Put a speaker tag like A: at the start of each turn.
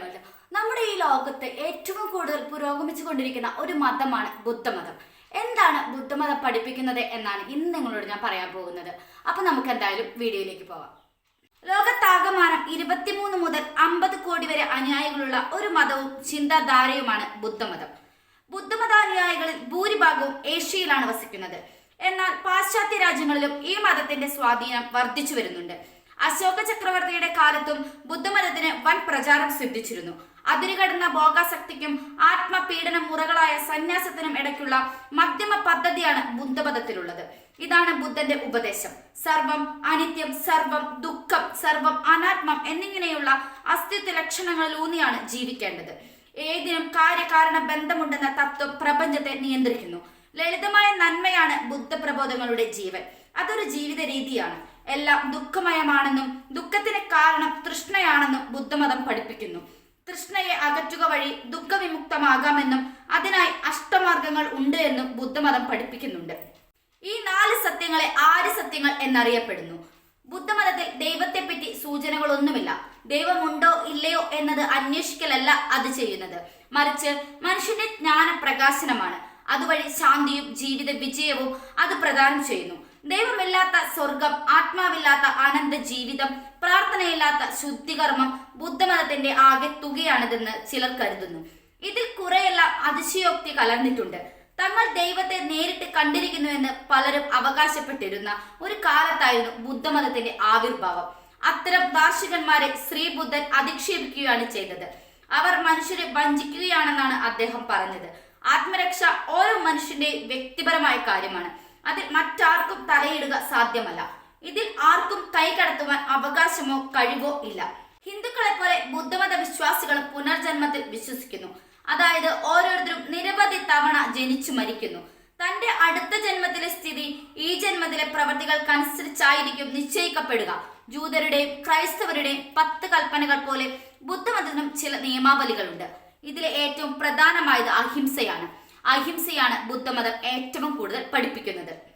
A: World നമ്മുടെ ഈ ലോകത്ത് ഏറ്റവും കൂടുതൽ പുരോഗമിച്ചു കൊണ്ടിരിക്കുന്ന ഒരു മതമാണ് ബുദ്ധമതം. എന്താണ് ബുദ്ധമതം പഠിപ്പിക്കുന്നത് എന്നാണ് ഇന്ന് നിങ്ങളോട് ഞാൻ പറയാൻ പോകുന്നത്. അപ്പൊ നമുക്ക് എന്തായാലും വീഡിയോയിലേക്ക് പോവാം. ലോകത്താകമാനം ഇരുപത്തിമൂന്ന് മുതൽ അമ്പത് കോടി വരെ അനുയായികളുള്ള ഒരു മതവും ചിന്താധാരയുമാണ് ബുദ്ധമതം. ബുദ്ധമതാനുയായികളിൽ ഭൂരിഭാഗവും ഏഷ്യയിലാണ് വസിക്കുന്നത്. എന്നാൽ പാശ്ചാത്യ രാജ്യങ്ങളിലും ഈ മതത്തിന്റെ സ്വാധീനം വർദ്ധിച്ചു വരുന്നുണ്ട്. അശോക ചക്രവർത്തിയുടെ കാലത്തും ബുദ്ധമതത്തിന് വൻ പ്രചാരം സിദ്ധിച്ചിരുന്നു. അതിരുകടന്ന ഭോഗാസക്തിക്കും ആത്മപീഡന മുറകളായ സന്യാസത്തിനും ഇടയ്ക്കുള്ള മധ്യമ പദ്ധതിയാണ് ബുദ്ധമതത്തിലുള്ളത്. ഇതാണ് ബുദ്ധന്റെ ഉപദേശം. സർവം അനിത്യം സർവം ദുഃഖം സർവം അനാത്മം എന്നിങ്ങനെയുള്ള അസ്തിത്വ ലക്ഷണങ്ങളിലൂന്നിയാണ് ജീവിക്കേണ്ടത്. ഏതിനും കാര്യകാരണ ബന്ധമുണ്ടെന്ന തത്വം പ്രപഞ്ചത്തെ നിയന്ത്രിക്കുന്നു. ലളിതമായ നന്മയാണ് ബുദ്ധപ്രബോധങ്ങളുടെ ജീവൻ. അതൊരു ജീവിത രീതിയാണ് എല്ലാം ദുഃഖമയമാണെന്നും ദുഃഖത്തിന് കാരണം തൃഷ്ണയാണെന്നും ബുദ്ധമതം പഠിപ്പിക്കുന്നു. തൃഷ്ണയെ അകറ്റുക വഴി ദുഃഖവിമുക്തമാകാമെന്നും അതിനായി അഷ്ടമാർഗങ്ങൾ ഉണ്ട് എന്നും ബുദ്ധമതം പഠിപ്പിക്കുന്നുണ്ട്. ഈ നാല് സത്യങ്ങളെ ആര് സത്യങ്ങൾ എന്നറിയപ്പെടുന്നു? ബുദ്ധമതത്തിൽ ദൈവത്തെപ്പറ്റി സൂചനകളൊന്നുമില്ല. ദൈവമുണ്ടോ ഇല്ലയോ എന്നത് അന്വേഷിക്കലല്ല അത് ചെയ്യുന്നത്. മറിച്ച് മനുഷ്യന്റെ ജ്ഞാന പ്രകാശനമാണ് അതുവഴി ശാന്തിയും ജീവിത വിജയവും അത് പ്രദാനം ചെയ്യുന്നു. ദൈവമില്ലാത്ത സ്വർഗം ആത്മാവില്ലാത്ത അനന്ത ജീവിതം പ്രാർത്ഥനയില്ലാത്ത ശുദ്ധികർമ്മം ബുദ്ധമതത്തിന്റെ ആകെ തുകയാണിതെന്ന് ചിലർ കരുതുന്നു. ഇതിൽ കുറെയെല്ലാം അതിശയോക്തി കലർന്നിട്ടുണ്ട്. തങ്ങൾ ദൈവത്തെ നേരിട്ട് കണ്ടിരിക്കുന്നുവെന്ന് പലരും അവകാശപ്പെട്ടിരുന്ന ഒരു കാലത്തായിരുന്നു ബുദ്ധമതത്തിന്റെ ആവിർഭാവം. അത്തരം ദാർശികന്മാരെ ശ്രീബുദ്ധൻ അധിക്ഷേപിക്കുകയാണ് ചെയ്തത്. അവർ മനുഷ്യരെ വഞ്ചിക്കുകയാണെന്നാണ് അദ്ദേഹം പറഞ്ഞത്. ആത്മരക്ഷ ഓരോ മനുഷ്യന്റെയും വ്യക്തിപരമായ കാര്യമാണ്. അതിൽ മറ്റാർക്കും തലയിടുക സാധ്യമല്ല. ഇതിൽ ആർക്കും കൈ കടത്തുവാൻ അവകാശമോ കഴിവോ ഇല്ല. ഹിന്ദുക്കളെ പോലെ ബുദ്ധമത വിശ്വാസികൾ പുനർജന്മത്തിൽ വിശ്വസിക്കുന്നു. അതായത് ഓരോരുത്തരും നിരവധി തവണ ജനിച്ചു മരിക്കുന്നു. തന്റെ അടുത്ത ജന്മത്തിലെ സ്ഥിതി ഈ ജന്മത്തിലെ പ്രവൃത്തികൾക്കനുസരിച്ചായിരിക്കും നിശ്ചയിക്കപ്പെടുക. ജൂതരുടെയും ക്രൈസ്തവരുടെയും പത്ത് കൽപ്പനകൾ പോലെ ബുദ്ധമതത്തിനും ചില നിയമാവലികളുണ്ട്. ഇതിലെ ഏറ്റവും പ്രധാനമായത് അഹിംസയാണ്. അഹിംസയാണ് ബുദ്ധമതം ഏറ്റവും കൂടുതൽ പഠിപ്പിക്കുന്നത്.